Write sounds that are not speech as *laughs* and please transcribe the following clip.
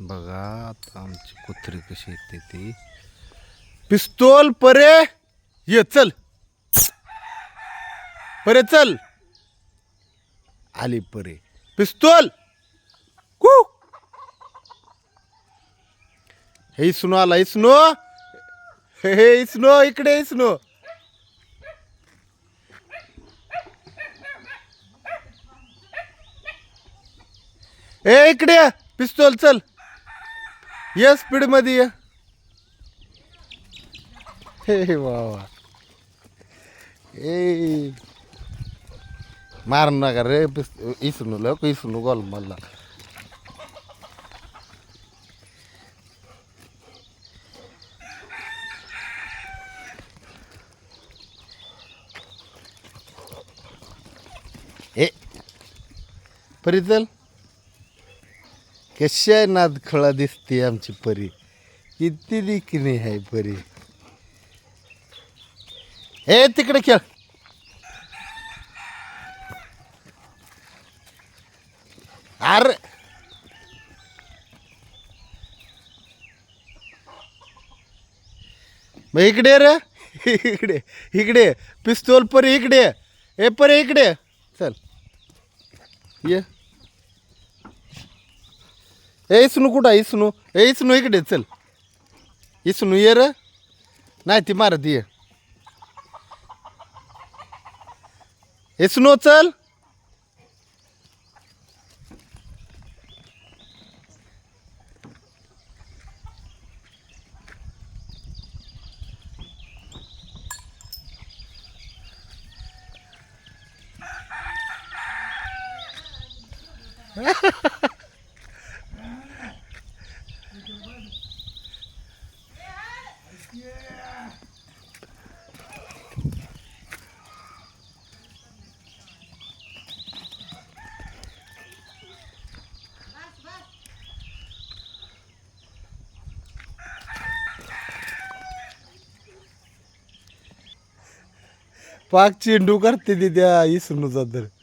बघा आता आमची कुत्री कशी येते ती. पिस्तोल परे! ये चल. परे चल. आली परे. पिस्तोल! कू! हे इसनो आला इसनो. हे इसनो इकडे इसनो. ए इकडे पिस्तोल चल. ये स्पीडमध्ये ये. हे वा वा ए. मार नका रे इसनु लोक इसनु गोल मला. ए. परी चल. कशा नादखळा नाद खळा दिसते आमची परी? किती दिखणी आहे परी? हे तिकडे खेळ. अरे. मग इकडे रे. इकडे इकडे. पिस्तोल परी इकडे. हे परी इकडे. चल. ये. ए इसनू कुठं आहे? इसनू? ए इसनू इकडे चल. इसनू ये रे. नाही ती मारत ये. इसनू चल. *laughs* पाक चेंडू करते ती त्या इसनूचा जात